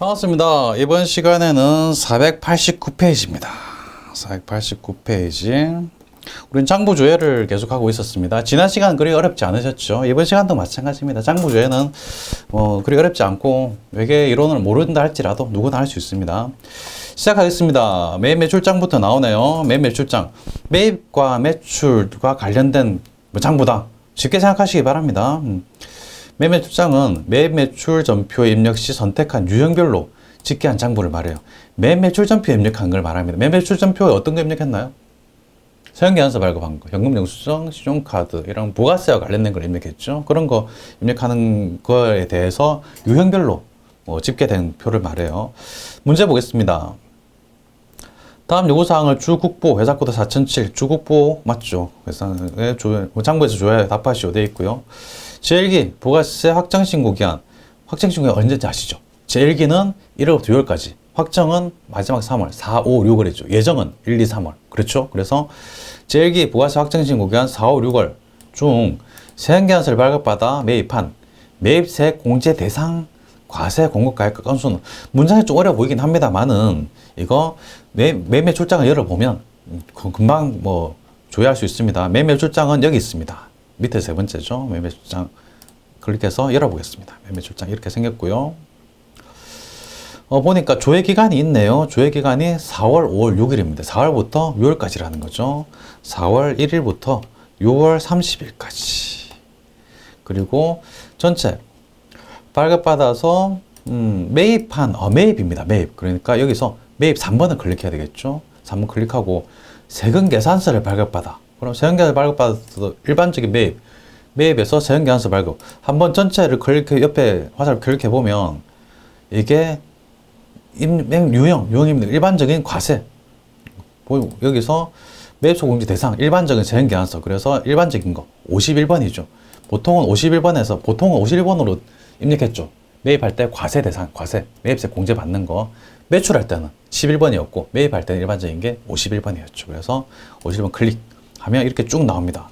반갑습니다. 이번 시간에는 489페이지입니다. 489페이지. 우린 장부 조회를 계속하고 있었습니다. 지난 시간 그리 어렵지 않으셨죠? 이번 시간도 마찬가지입니다. 장부 조회는 뭐 그리 어렵지 않고 외계 이론을 모른다 할지라도 누구나 할 수 있습니다. 시작하겠습니다. 매입 매출장부터 나오네요. 매입 매출장. 매입과 매출과 관련된 뭐 장부다. 쉽게 생각하시기 바랍니다. 음. 매매 출장은 매입 매출 전표 입력 시 선택한 유형별로 집계한 장부를 말해요. 매입 매출 전표 입력한 걸 말합니다. 매입 매출 전표에 어떤 거 입력했나요? 세형계산서 발급한 거, 현금 영수증, 신용카드 이런 부가세와 관련된 걸 입력했죠. 그런 거 입력하는 거에 대해서 유형별로 뭐 집계된 표를 말해요. 문제 보겠습니다. 다음 요구사항을 주국보 회사코드 4007 주국보 맞죠? 회사의 조, 장부에서 줘야 답하시오 돼 있고요. 제1기 부가세 확정신고 기한 확정신고가 언제인지 아시죠? 제1기는 1월부터 6월까지 확정은 마지막 3월 4, 5, 6월이죠. 예정은 1, 2, 3월 그렇죠? 그래서 제1기 부가세 확정신고 기한 4, 5, 6월 중 세액계산서를 발급받아 매입한 매입세 공제 대상 과세 공급가액 건수는 문장이 좀 어려 보이긴 합니다만은 이거 매, 매매 출장을 열어보면 그 금방 뭐 조회할 수 있습니다. 매매 출장은 여기 있습니다. 밑에 세 번째죠. 매매 출장 클릭해서 열어보겠습니다. 매매 출장 이렇게 생겼고요. 어, 보니까 조회 기간이 있네요. 조회 기간이 4월, 5월, 6일입니다. 4월부터 6월까지라는 거죠. 4월 1일부터 6월 30일까지. 그리고 전체 발급받아서 음, 매입한 어, 매입입니다. 매입. 그러니까 여기서 매입 3번을 클릭해야 되겠죠. 3번 클릭하고 세금 계산서를 발급받아. 그럼 세금 계산서 발급받아서 일반적인 매입. 매입에서 세금 계산서 발급. 한번 전체를 클릭해 옆에 화살을 클릭해 보면 이게 임, 유형, 유형입니다. 일반적인 과세. 보이고 여기서 매입소 공지 대상, 일반적인 세금 계산서. 그래서 일반적인 거 51번이죠. 보통은 51번에서 보통은 51번으로 입력했죠. 매입할 때 과세 대상, 과세, 매입세 공제 받는 거. 매출할 때는 11번이었고 매입할 때는 일반적인 게 51번이었죠. 그래서 51번 클릭 하면 이렇게 쭉 나옵니다.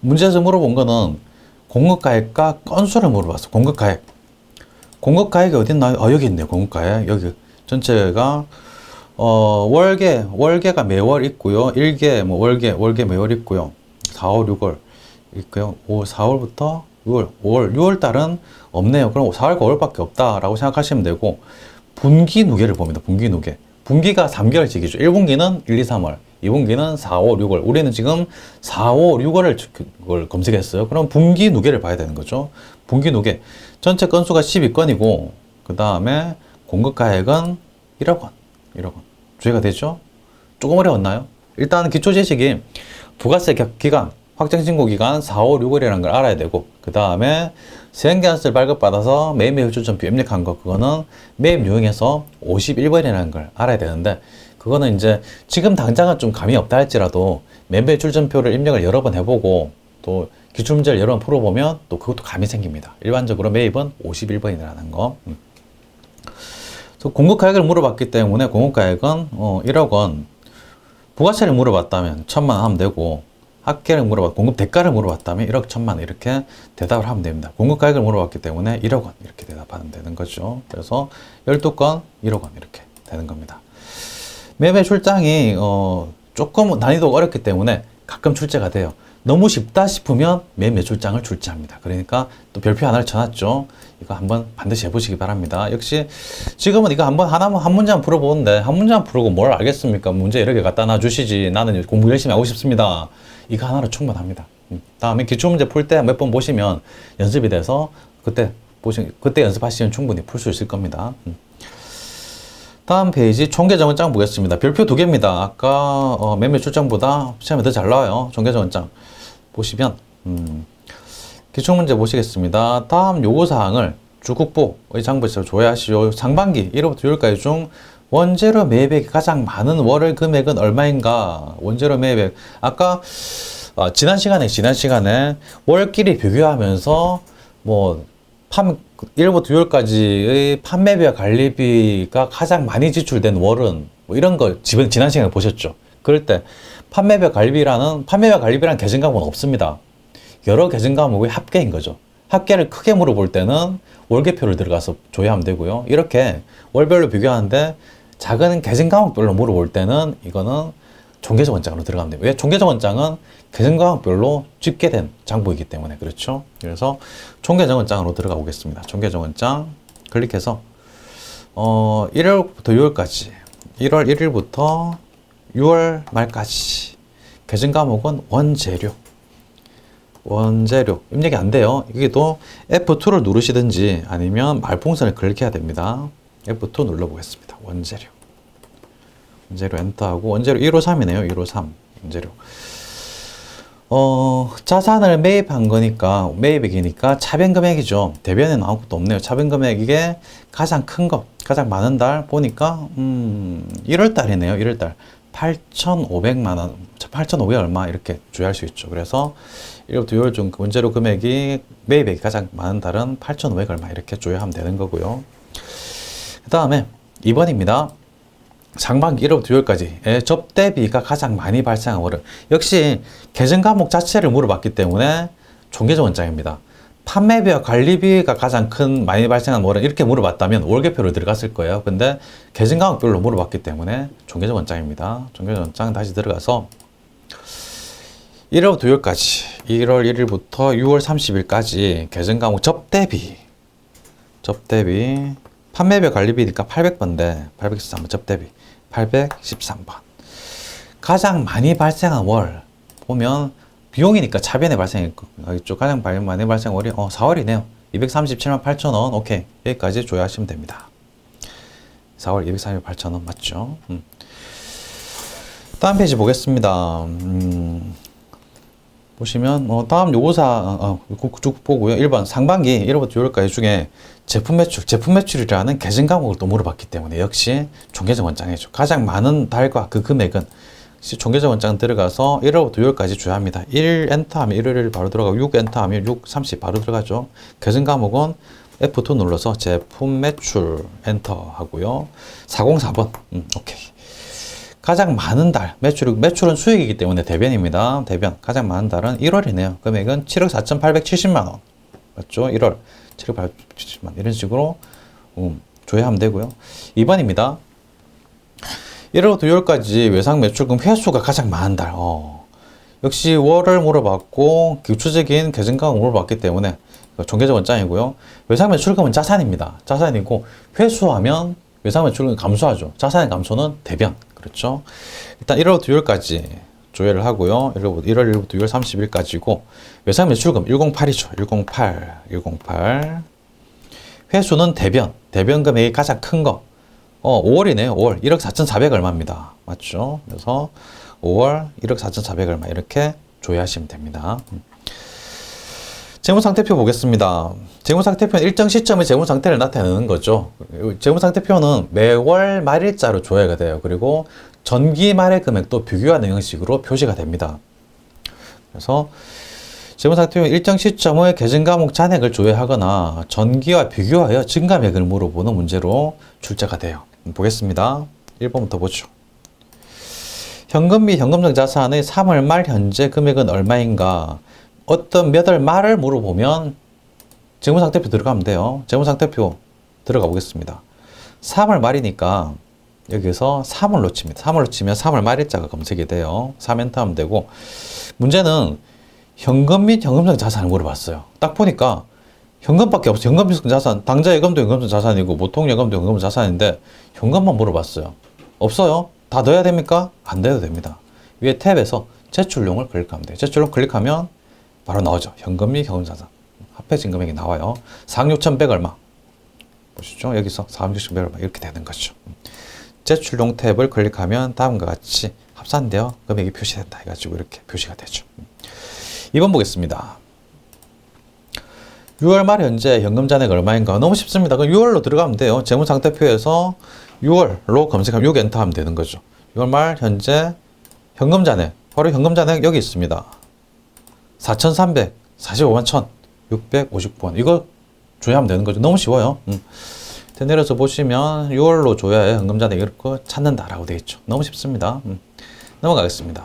문제에서 물어본 거는 공급가액과 건수를 물어봤어. 공급가액. 공급가액이 어디 있나요? 어, 여기 있네요. 공급가액. 여기 전체가 어, 월계, 월계가 매월 있고요. 일계, 뭐 월계, 월계 매월 있고요. 4월, 6월 있고요. 5, 4월부터 6월, 5월, 6월 달은 없네요. 그럼 4월과 5월밖에 없다라고 생각하시면 되고 분기 누계를 봅니다. 분기 누계. 분기가 3개월씩이죠. 1분기는 1, 2, 3월, 2분기는 4, 5, 6월. 우리는 지금 4, 5, 6월을 그걸 검색했어요. 그럼 분기 누계를 봐야 되는 거죠. 분기 누계. 전체 건수가 12건이고 그 다음에 공급 가액은 1억 원. 1억 원. 주의가 되죠? 조금 어려웠나요? 일단 기초 지식이 부가세 기간, 확정신고 기간 4, 5, 6월이라는 걸 알아야 되고 그 다음에 세액계산서를 발급받아서 매입 매입주점표 입력한 거 그거는 매입 유형에서 51번이라는 걸 알아야 되는데 그거는 이제 지금 당장은 좀 감이 없다 할지라도 매입 매출점표를 입력을 여러 번 해보고 또 기출 문제를 여러 번 풀어보면 또 그것도 감이 생깁니다. 일반적으로 매입은 51번이라는 거. 음. 공급가액을 물어봤기 때문에 공급가액은 어 1억 원 부가세를 물어봤다면 천만 원 하면 되고 학계를 물어봤, 공급 대가를 물어봤다면 1억 천만 원 이렇게 대답을 하면 됩니다. 공급 가액을 물어봤기 때문에 1억 원 이렇게 대답하면 되는 거죠. 그래서 12건 1억 원 이렇게 되는 겁니다. 매매 출장이 어, 조금 난이도가 어렵기 때문에 가끔 출제가 돼요. 너무 쉽다 싶으면 매매 출장을 출제합니다. 그러니까 또 별표 하나를 쳐놨죠. 이거 한번 반드시 해보시기 바랍니다. 역시 지금은 이거 한번 하나만 한 문제 만 풀어보는데 한 문제 만 풀고 뭘 알겠습니까? 문제 개 갖다 놔주시지. 나는 공부 열심히 하고 싶습니다. 이거 하나로 충분합니다. 음. 다음에 기출 문제 풀 때 몇 번 보시면 연습이 돼서 그때 보시 그때 연습하시면 충분히 풀 수 있을 겁니다. 음. 다음 페이지 총계정원장 보겠습니다. 별표 두 개입니다. 아까 어, 매매 출장보다 시험에 더 잘 나와요. 총계정원장 보시면 음, 기출문제 보시겠습니다. 다음 요구사항을 주국보의 장부에서 조회하시오. 상반기 1월부터 6월까지 중 원재료 매입액이 가장 많은 월월 금액은 얼마인가? 원재료 매입액. 아까 어, 지난 시간에 지난 시간에 월끼리 비교하면서 뭐 판, 1월부터 6월까지의 판매비와 관리비가 가장 많이 지출된 월은 뭐 이런 걸 지난 지난 시간에 보셨죠. 그럴 때 판매비와 관리비라는 판매비와 관리비라는 계정 과목은 없습니다. 여러 계정 과목의 합계인 거죠. 합계를 크게 물어볼 때는 월계표를 들어가서 조회하면 되고요. 이렇게 월별로 비교하는데 작은 계정 과목별로 물어볼 때는 이거는 종계적 원장으로 들어가면 돼요. 왜 종계적 원장은 계정 과목별로 집계된 장부이기 때문에 그렇죠. 그래서 총계적 원장으로 들어가 보겠습니다. 총계적 원장 클릭해서 어 1월부터 6월까지 1월 1일부터 6월 말까지 계정 과목은 원재료 원재료 입력이 안 돼요. 이게 또 F2를 누르시든지 아니면 말풍선을 클릭해야 됩니다. F2 눌러보겠습니다. 원재료 원재료 엔터하고 원재료 153이네요. 153 원재료 어, 자산을 매입한 거니까 매입액이니까 차변 금액이죠. 대변에는 아무것도 없네요. 차변 금액 이게 가장 큰 거, 가장 많은 달 보니까 음, 1월 달이네요. 1월 달 8,500만 원, 8,500 얼마 이렇게 조회할 수 있죠. 그래서 1월부터 6월 중 원재료 금액이 매입액이 가장 많은 달은 8,500 얼마 이렇게 조회하면 되는 거고요. 그 다음에 2번입니다. 상반기 1월부터 6월까지 접대비가 가장 많이 발생한 월은 역시 계정 과목 자체를 물어봤기 때문에 총계적 원장입니다. 판매비와 관리비가 가장 큰 많이 발생한 월은 이렇게 물어봤다면 월계표로 들어갔을 거예요. 근데 계정 과목별로 물어봤기 때문에 총계적 원장입니다. 총계적 원장 다시 들어가서 1월부터 6월까지 1월 1일부터 6월 30일까지 계정 과목 접대비 접대비 판매비 관리비니까 800번인데 813번 접대비 813번. 가장 많이 발생한 월 보면 비용이니까 차변에 발생했겠죠 가장 많이 발생한 월이 어 4월이네요. 237만 8천 원. 오케이. 여기까지 조회하시면 됩니다. 4월 238만 8천 원. 맞죠? 음. 다음 페이지 보겠습니다. 음. 보시면 뭐 다음 요구사 어, 어, 쭉 보고요. 1번 상반기 1월부터 6월까지 중에 제품 매출, 제품 매출이라는 계정 과목을 또 물어봤기 때문에 역시 종계적 원장이죠. 가장 많은 달과 그 금액은 종계적 원장 들어가서 1월부터 6월까지 주야합니다. 1 엔터하면 1월 바로 들어가고 6 엔터하면 6, 30 바로 들어가죠. 계정 과목은 F2 눌러서 제품 매출 엔터 하고요. 404번 음, 오케이. 가장 많은 달 매출 매출은 수익이기 때문에 대변입니다. 대변 가장 많은 달은 1월이네요. 금액은 7억 4,870만 원 맞죠? 1월 7억 870만 원 이런 식으로 음, 조회하면 되고요. 2번입니다. 1월부터 6월까지 외상 매출금 회수가 가장 많은 달. 어. 역시 월을 물어봤고 기초적인 계정가을 물어봤기 때문에 종계적 원장이고요. 외상 매출금은 자산입니다. 자산이고 회수하면 외상 매출금 감소하죠. 자산의 감소는 대변. 그렇죠? 일단 1월부터 6월까지 조회를 하고요. 1월, 1월 1일부터 6월 30일까지고 외상 매출금 108이죠. 108, 108. 회수는 대변, 대변 금액이 가장 큰 거. 어, 5월이네요. 5월 1억 4,400 얼마입니다. 맞죠? 그래서 5월 1억 4,400 얼마 이렇게 조회하시면 됩니다. 음. 재무상태표 보겠습니다. 재무상태표는 일정 시점의 재무상태를 나타내는 거죠. 재무상태표는 매월 말일자로 조회가 돼요. 그리고 전기 말의 금액도 비교하는 형식으로 표시가 됩니다. 그래서 재무상태표는 일정 시점의 계정 과목 잔액을 조회하거나 전기와 비교하여 증감액을 물어보는 문제로 출제가 돼요. 보겠습니다. 1번부터 보죠. 현금 및 현금적 자산의 3월 말 현재 금액은 얼마인가? 어떤 몇 월 말을 물어보면 재무상태표 들어가면 돼요. 재무상태표 들어가 보겠습니다. 3월 말이니까 여기서 3을 놓칩니다. 3을 놓치면 3월 말일자가 검색이 돼요. 3엔터 하면 되고 문제는 현금 및 현금성 자산을 물어봤어요. 딱 보니까 현금밖에 없어. 현금성 자산, 당좌 예금도 현금성 자산이고 보통 예금도 현금성 자산인데 현금만 물어봤어요. 없어요. 다 넣어야 됩니까? 안 넣어도 됩니다. 위에 탭에서 제출용을 클릭하면 돼요. 제출용 클릭하면 바로 나오죠. 현금 및 현금자산. 합해진 금액이 나와요. 4억 6천100 얼마. 보시죠. 여기서 4억 6천100 얼마 이렇게 되는 거죠. 제출용 탭을 클릭하면 다음과 같이 합산되어 금액이 표시된다 해가지고 이렇게 표시가 되죠. 2번 보겠습니다. 6월 말 현재 현금 잔액 얼마인가? 너무 쉽습니다. 그럼 6월로 들어가면 돼요. 재무 상태표에서 6월로 검색하면 6 엔터 하면 되는 거죠. 6월 말 현재 현금 잔액. 바로 현금 잔액 여기 있습니다. 4,345만 1,659원. 이거 조회하면 되는 거죠. 너무 쉬워요. 음. 내려서 보시면 6월로 조회해 현금잔액 이렇게 찾는다라고 되어 있죠. 너무 쉽습니다. 음. 넘어가겠습니다.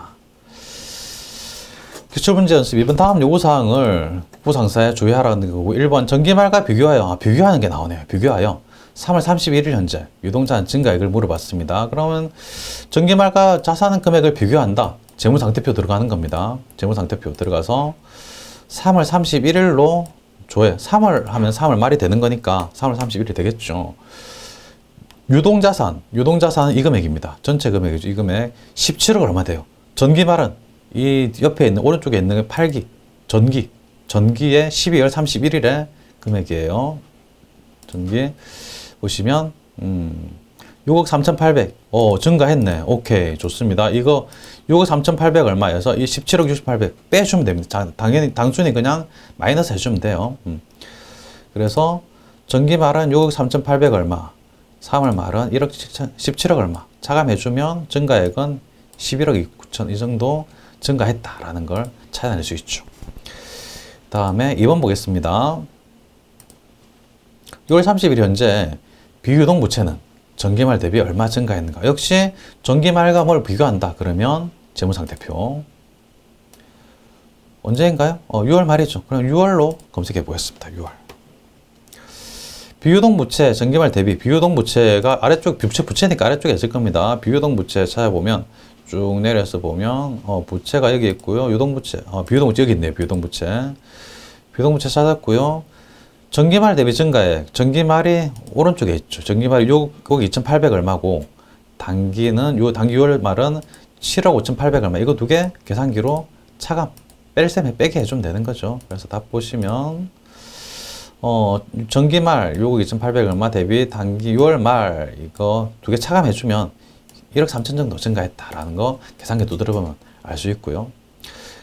기출문제 연습 2번 다음 요구사항을 부상사에 조회하라는 거고 1번 전기말과 비교하여 아, 비교하는 게 나오네요. 비교하여 3월 31일 현재 유동자산 증가액을 물어봤습니다. 그러면 전기말과 자산 금액을 비교한다. 재무상태표 들어가는 겁니다. 재무상태표 들어가서 3월 31일로 조회 3월 하면 3월 말이 되는 거니까 3월 31일이 되겠죠. 유동자산, 유동자산은 이 금액입니다. 전체 금액이죠. 이 금액 17억 얼마 돼요. 전기 말은 이 옆에 있는 오른쪽에 있는 8기 전기 전기의 12월 31일에 금액이에요. 전기 보시면 음 6억 3,800. 어, 증가했네. 오케이. 좋습니다. 이거 6억 3,800 얼마여서 이 17억 6,800 빼주면 됩니다. 자, 당연히 단순히 그냥 마이너스 해주면 돼요. 음. 그래서 전기 말은 6억 3,800 얼마, 3월 말은 1억 7천, 17억 얼마 차감해주면 증가액은 11억 9천 이 정도 증가했다라는 걸 찾아낼 수 있죠. 다음에 2번 보겠습니다. 6월 30일 현재 비유동 부채는 전기말 대비 얼마 증가했는가? 역시 전기말과 뭘 비교한다. 그러면 재무상태표. 언제인가요? 어, 6월 말이죠. 그럼 6월로 검색해 보겠습니다. 6월. 비유동 부채, 전기말 대비 비유동 부채가 아래쪽 부채 부채니까 아래쪽에 있을 겁니다. 비유동 부채 찾아보면 쭉 내려서 보면 어, 부채가 여기 있고요. 유동 부채, 어, 비유동 부채 여기 있네요. 비유동 부채. 비유동 부채 찾았고요. 전기말 대비 증가액. 전기말이 오른쪽에 있죠. 전기말이 요, 여기 2,800 얼마고, 단기는, 요 단기 6월 말은 7억 5,800 얼마. 이거 두 개 계산기로 차감, 뺄셈에 빼게 해주면 되는 거죠. 그래서 답 보시면, 어, 전기말 요거 2,800 얼마 대비 단기 6월 말 이거 두 개 차감해주면 1억 3천 정도 증가했다라는 거 계산기 두드려보면 알 수 있고요.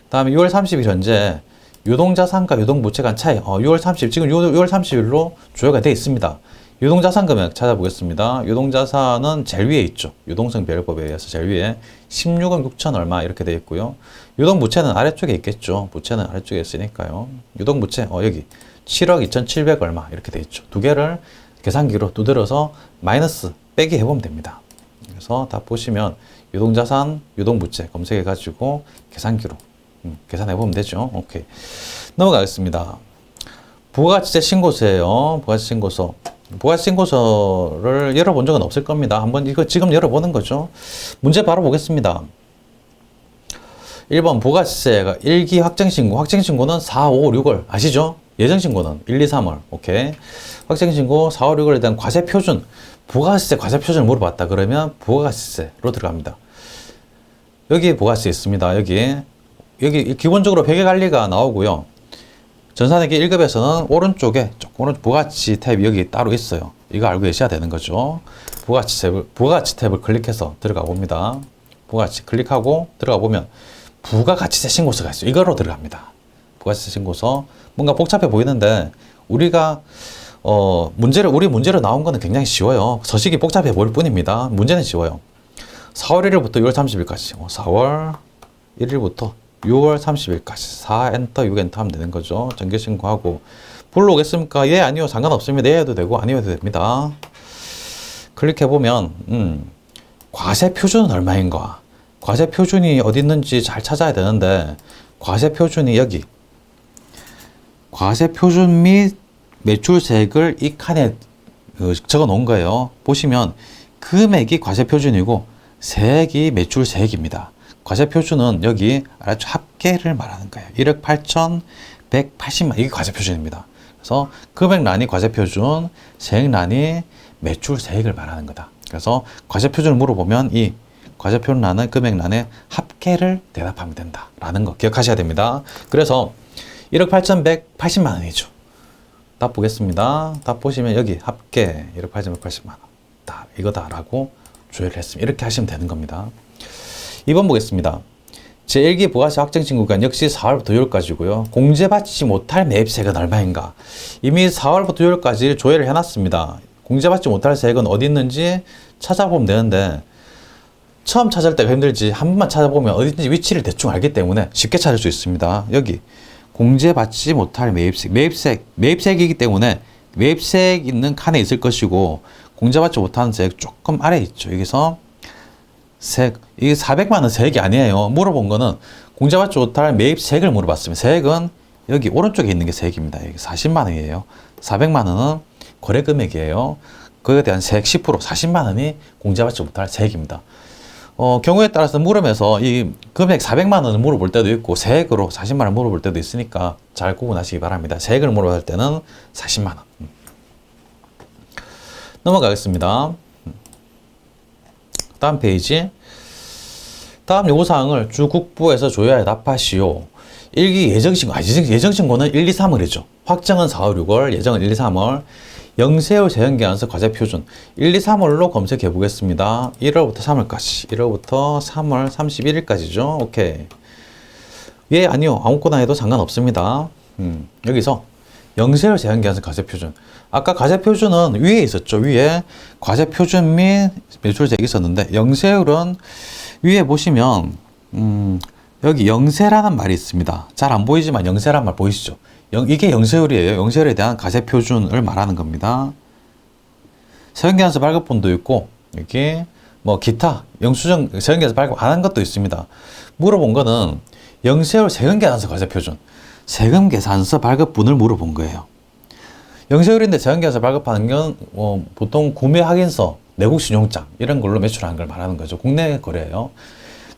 다음에 6월 30일 현재 유동자산과 유동부채 간 차이, 어, 6월 30, 지금 6 월 30일로 조회가 되어 있습니다. 유동자산 금액 찾아보겠습니다. 유동자산은 제일 위에 있죠. 유동성 비율법에 의해서 제일 위에 16억 6천 얼마 이렇게 되어 있고요. 유동부채는 아래쪽에 있겠죠. 부채는 아래쪽에 있으니까요. 유동부채, 어, 여기 7억 2,700 얼마 이렇게 되어 있죠. 두 개를 계산기로 두드려서 마이너스 빼기 해보면 됩니다. 그래서 다 보시면 유동자산, 유동부채 검색해가지고 계산기로 음, 계산해 보면 되죠. 오케이. 넘어가겠습니다. 부가가치세 신고서예요. 부가가치 신고서. 부가가치 신고서를 열어본 적은 없을 겁니다. 한번 이거 지금 열어보는 거죠. 문제 바로 보겠습니다. 1번 부가가치세가 1기 확정신고. 확정신고는 4, 5, 6월 아시죠? 예정신고는 1, 2, 3월. 오케이. 확정신고 4, 5, 6월에 대한 과세표준. 부가가치세 과세표준을 물어봤다. 그러면 부가가치세로 들어갑니다. 여기 부가가치세 있습니다. 여기 여기 기본적으로 회계관리가 나오고요. 전산회계 1급에서는 오른쪽에 조금 부가치 탭이 여기 따로 있어요. 이거 알고 계셔야 되는 거죠. 부가치 탭을, 부가치 탭을 클릭해서 들어가 봅니다. 부가치 클릭하고 들어가 보면 부가가치세 신고서가 있어요. 이거로 들어갑니다. 부가치세 신고서. 뭔가 복잡해 보이는데 우리가 어, 문제를, 우리 문제로 나온 거는 굉장히 쉬워요. 서식이 복잡해 보일 뿐입니다. 문제는 쉬워요. 4월 1일부터 6월 30일까지. 4월 1일부터 6월 30일까지 4 엔터 6 엔터 하면 되는 거죠. 정기 신고하고 불러 오겠습니까? 예, 아니요. 상관없습니다. 예 해도 되고 아니어도 됩니다. 클릭해 보면 음, 과세 표준은 얼마인가? 과세 표준이 어디 있는지 잘 찾아야 되는데 과세 표준이 여기 과세 표준 및 매출세액을 이 칸에 어, 적어 놓은 거예요. 보시면 금액이 과세 표준이고 세액이 매출세액입니다. 과세 표준은 여기 아래쪽 합계를 말하는 거예요. 1억 8,180만 이게 과세 표준입니다. 그래서 금액란이 과세 표준, 세액란이 매출 세액을 말하는 거다. 그래서 과세 표준을 물어보면 이 과세 표준란은 금액란의 합계를 대답하면 된다라는 거 기억하셔야 됩니다. 그래서 1억 8,180만 원이죠. 답 보겠습니다. 답 보시면 여기 합계 1억 8,180만 원. 다 이거다라고 조회를 했습니다. 이렇게 하시면 되는 겁니다. 2번 보겠습니다. 제1기 부가세 확정신고가 역시 4월부터 6월까지고요. 공제받지 못할 매입세액은 얼마인가? 이미 4월부터 6월까지 조회를 해놨습니다. 공제받지 못할 세액은 어디 있는지 찾아보면 되는데 처음 찾을 때가 힘들지 한 번만 찾아보면 어디든지 위치를 대충 알기 때문에 쉽게 찾을 수 있습니다. 여기 공제받지 못할 매입세, 매입세, 매입세액이기 때문에 매입세액 있는 칸에 있을 것이고 공제받지 못하는 세액 조금 아래 있죠. 여기서 세액, 이게 400만 원 세액이 아니에요. 물어본 거는 공제받지 못할 매입 세액을 물어봤습니다. 세액은 여기 오른쪽에 있는 게 세액입니다. 여기 40만 원이에요. 400만 원은 거래 금액이에요. 그에 대한 세액 10% 40만 원이 공제받지 못할 세액입니다. 어, 경우에 따라서 물으면서 이 금액 400만 원을 물어볼 때도 있고 세액으로 40만 원 물어볼 때도 있으니까 잘 구분하시기 바랍니다. 세액을 물어볼 때는 40만 원. 음. 넘어가겠습니다. 음. 다음 페이지. 다음 요구사항을 주국부에서 조회하여 답하시오. 일기 예정신고, 아, 예정- 예정신고는 1, 2, 3월이죠. 확정은 4월, 6월, 예정은 1, 2, 3월. 영세월 재연기한서 과제 표준 1, 2, 3월로 검색해 보겠습니다. 1월부터 3월까지. 1월부터 3월 31일까지죠. 오케이. 예, 아니요. 아무거나 해도 상관없습니다. 음, 여기서 영세월 제한 기한서 과세 표준. 아까 과세 표준은 위에 있었죠. 위에 과세 표준 및 매출액이 있었는데 영세율은 위에 보시면 음, 여기 영세라는 말이 있습니다. 잘 안 보이지만 영세란 말 보이시죠? 영, 이게 영세율이에요. 영세율에 대한 과세 표준을 말하는 겁니다. 세연기한서 발급본도 있고 여기 뭐 기타 영수증 세연기한서 발급 안 한 것도 있습니다. 물어본 거는 영세율 세금계산서 과세 표준 세금 계산서 발급분을 물어본 거예요. 영세율인데 세금계산서 발급하는 건 어, 보통 구매 확인서, 내국 신용장 이런 걸로 매출한 걸 말하는 거죠. 국내 거래예요.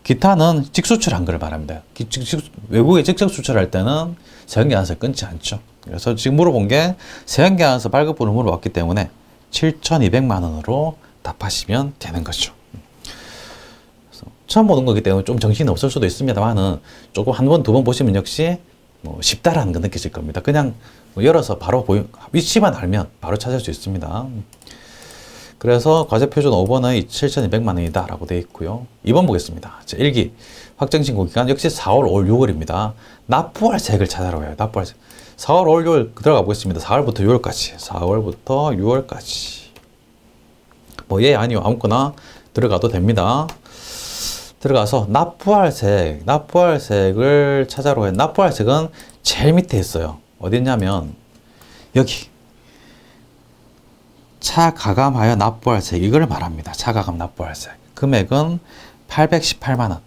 기타는 직수출한 걸 말합니다. 기- 직- 직- 외국에 직접 수출할 때는 세금계산서 끊지 않죠. 그래서 지금 물어본 게 세금계산서 발급분을 물어봤기 때문에 7,200만 원으로 답하시면 되는 거죠. 처음 보는 거기 때문에 좀 정신이 없을 수도 있습니다만은 조금 한 번, 두 번 보시면 역시 뭐 쉽다라는 거 느끼실 겁니다. 그냥 뭐 열어서 바로 보이, 위치만 알면 바로 찾을 수 있습니다. 그래서 과세 표준 5번의 7,200만 원이다 라고 되어 있고요. 2번 보겠습니다. 자, 1기 확정신고 기간 역시 4월, 5월, 6월입니다. 납부할 세액을 찾아러 가요. 납부할 세액. 4월, 5월, 6월 들어가 보겠습니다. 4월부터 6월까지. 4월부터 6월까지. 뭐 예, 아니요. 아무거나 들어가도 됩니다. 들어가서 납부할 세액, 납부할 세액을 찾아러 가요. 납부할 세액은 제일 밑에 있어요. 어디 있냐면 여기 차가감하여 납부할 세액 이걸 말합니다. 차가감 납부할 세액. 금액은 818만 원.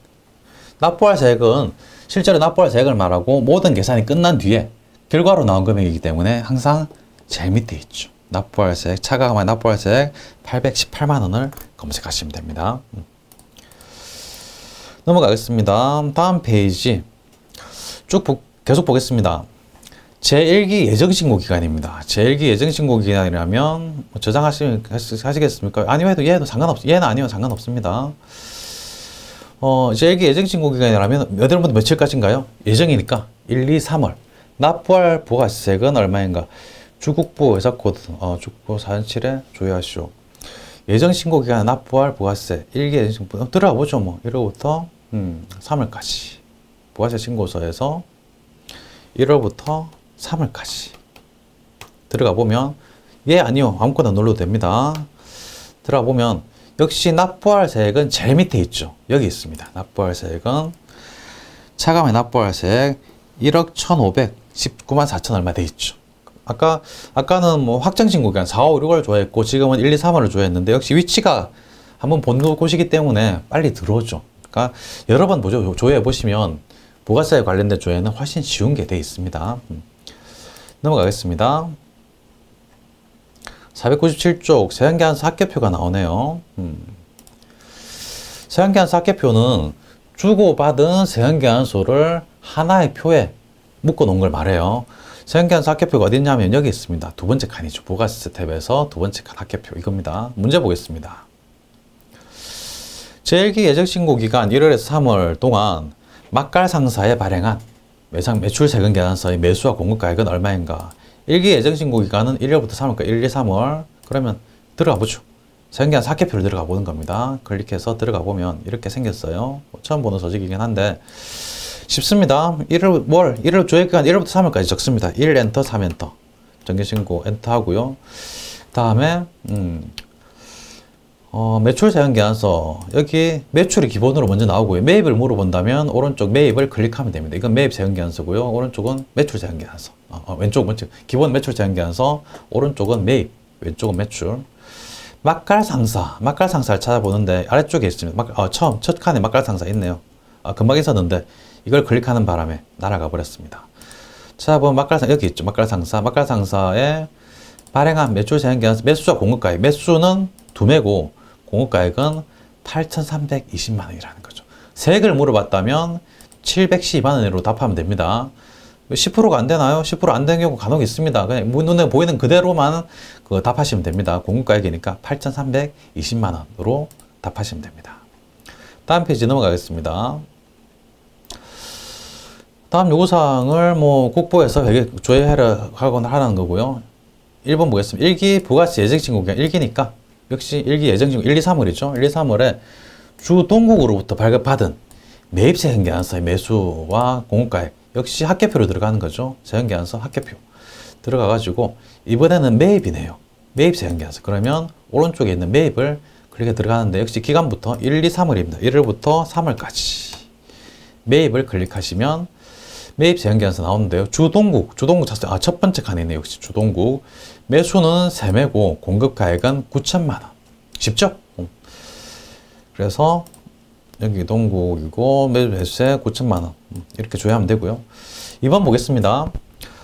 납부할 세액은 실제로 납부할 세액을 말하고 모든 계산이 끝난 뒤에 결과로 나온 금액이기 때문에 항상 제일 밑에 있죠. 납부할 세액, 차가감하여 납부할 세액 818만 원을 검색하시면 됩니다. 음. 넘어가겠습니다. 다음 페이지 쭉 보- 계속 보겠습니다. 제1기 예정신고 기간입니다. 제1기 예정신고 기간이라면 뭐 저장하시, 하시겠습니까? 아니면 해도 상관없, 얘는 아니면 상관없습니다. 어, 제1기 예정신고 기간이라면 몇 월부터 며칠까지인가요? 예정이니까 1, 2, 3월. 납부할 부가세액은 얼마인가? 주국부 회사코드, 어, 주국부 417에 조회하시오. 예정신고 기간 납부할 부가세 1기 예정신고 들어가 보죠 뭐 1월부터 음, 3월까지 부가세 신고서에서 1월부터 3월까지 들어가 보면 예 아니요. 아무거나 눌러도 됩니다. 들어가 보면 역시 납부할 세액은 제일 밑에 있죠. 여기 있습니다. 납부할 세액은. 차감의 납부할 세액 1억 1,519만 4천 얼마 돼 있죠. 아까 아까는 뭐 확정 신고 기간 4, 5, 6월 조회했고 지금은 1, 2, 3월을 조회했는데 역시 위치가 한번 본 곳이기 때문에 빨리 들어오죠. 그러니까 여러 번 보죠. 조회해 보시면 부가세에 관련된 조회는 훨씬 쉬운 게 돼 있습니다. 음. 넘어가겠습니다. 497쪽 세한계한서 합계표가 나오네요. 음. 세한계한서 합계표는 주고받은 세한계한소를 하나의 표에 묶어 놓은 걸 말해요. 세한계한서 합계표가 어디 있냐면 여기 있습니다. 두 번째 칸이죠. 부가세 탭에서 두 번째 칸 합계표 이겁니다. 문제 보겠습니다. 제1기 예정신고 기간 1월에서 3월 동안 막갈 상사에 발행한 매상 매출 세금 계산서의 매수와 공급가액은 얼마인가? 1기 예정신고 기간은 1월부터 3월까지 1, 2, 3월 그러면 들어가 보죠. 세금계산 사개표를 들어가 보는 겁니다. 클릭해서 들어가 보면 이렇게 생겼어요. 뭐 처음 보는 서식이긴 한데 쉽습니다. 1월 월 1월 조회기간 1월부터 3월까지 적습니다. 1 엔터 3 엔터 정기신고 엔터 하고요. 다음에 음, 어, 매출 세금 계산서 여기 매출이 기본으로 먼저 나오고요. 매입을 물어본다면 오른쪽 매입을 클릭하면 됩니다. 이건 매입 세금 계산서고요. 오른쪽은 매출 세금 계산서. 어, 어, 왼쪽 먼저 기본 매출 세금 계산서. 오른쪽은 매입, 왼쪽은 매출. 막갈 상사, 막갈 상사를 찾아보는데 아래쪽에 있습니다. 막, 어, 처음 첫 칸에 막갈 상사 있네요. 아, 금방 있었는데 이걸 클릭하는 바람에 날아가 버렸습니다. 찾아보면 막갈 여기 있죠. 막갈 상사. 막갈 상사에 발행한 매출 제한 기간 매수자 공급가액. 매수는 두 매고 공급가액은 8,320만 원이라는 거죠. 세액을 물어봤다면 712만 원으로 답하면 됩니다. 10%가 안 되나요? 10%안 되는 경우 간혹 있습니다. 그냥 눈에 보이는 그대로만 그 답하시면 됩니다. 공급가액이니까 8,320만 원으로 답하시면 됩니다. 다음 페이지 넘어가겠습니다. 다음 요구사항을 뭐 국보에서 회계 조회하라 하거나 하라는 거고요. 1번 보겠습니다. 1기 부가세 예정 신고 기간 1기니까 역시 1기 예정신고 1, 2, 3월이죠. 1, 2, 3월에 주 동국으로부터 발급받은 매입세 현계안서의 매수와 공급가액 역시 합계표로 들어가는 거죠. 세현계안서 합계표 들어가가지고 이번에는 매입이네요. 매입세 현계안서 그러면 오른쪽에 있는 매입을 클릭해 들어가는데 역시 기간부터 1, 2, 3월입니다. 1월부터 3월까지 매입을 클릭하시면 매입세 연기안서 나오는데요. 주동국, 주동국 자체, 아, 첫 번째 칸이네요. 역시 주동국. 매수는 세매고 공급 가액은 9천만 원. 쉽죠? 음. 그래서 여기 동국이고 매수세 9천만 원. 음, 이렇게 조회하면 되고요. 2번 보겠습니다.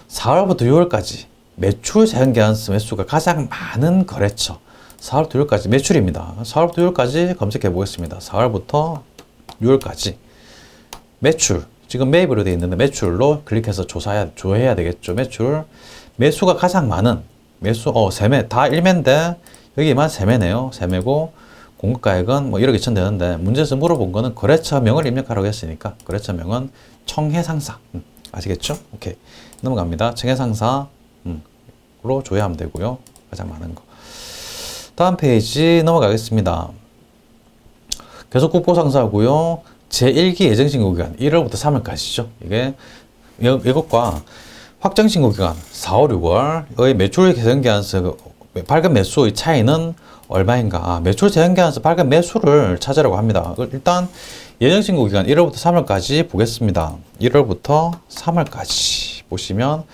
4월부터 6월까지 매출 제한 계약서 매수가 가장 많은 거래처. 4월부터 6월까지 매출입니다. 4월부터 6월까지 검색해 보겠습니다. 4월부터 6월까지 매출. 지금 매입으로 되어 있는데 매출로 클릭해서 조사해야, 조회해야 되겠죠. 매출. 매수가 가장 많은 매수, 어, 세매. 다 1매인데 여기만 세매네요. 세매고 공급가액은 뭐 1억 2천 되는데 문제에서 물어본 거는 거래처명을 입력하라고 했으니까 거래처명은 청해상사. 음, 아시겠죠? 오케이. 넘어갑니다. 청해상사. 음, 로 조회하면 되고요. 가장 많은 거. 다음 페이지 넘어가겠습니다. 계속 국보상사고요. 제1기 예정신고기간 1월부터 3월까지죠. 이게 이- 이것과 확정신고 기간 4월, 6월의 매출 개선기한서 발급 매수의 차이는 얼마인가? 아, 매출 제한기한서 발급 매수를 찾으라고 합니다. 일단 예정 신고 기간 1월부터 3월까지 보겠습니다. 1월부터 3월까지 보시면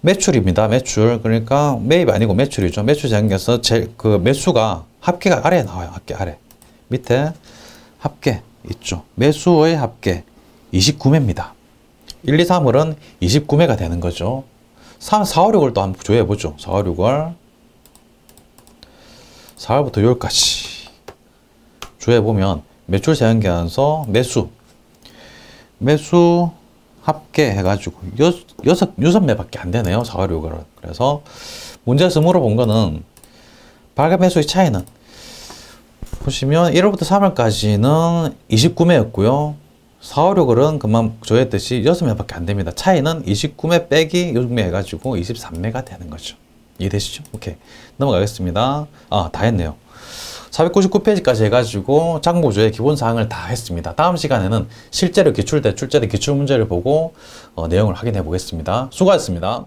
매출입니다. 매출. 그러니까 매입 아니고 매출이죠. 매출 제한기에서 제, 그 매수가 합계가 아래에 나와요. 합계 아래. 밑에 합계 있죠. 매수의 합계 29매입니다. 1, 2, 3월은 29매가 되는 거죠. 3, 4, 5, 6월 또 한번 조회해 보죠. 4, 5, 6월 4월부터 6월까지 조회해 보면 매출 제한기한서 매수 매수 합계 해가지고 여, 여섯 여섯 매밖에 안 되네요. 4월 6월은 그래서 문제에서 물어본 거는 발급 매수의 차이는 보시면 1월부터 3월까지는 29매였고요. 4월 6월은 금방 조회했듯이 6매밖에 안 됩니다. 차이는 29매 빼기 6매 해가지고 23매가 되는 거죠. 이해되시죠? 오케이. 넘어가겠습니다. 아, 다 했네요. 499페이지까지 해가지고 장부조의 기본 사항을 다 했습니다. 다음 시간에는 실제로 기출된 출제된 기출 문제를 보고 어, 내용을 확인해 보겠습니다. 수고하셨습니다.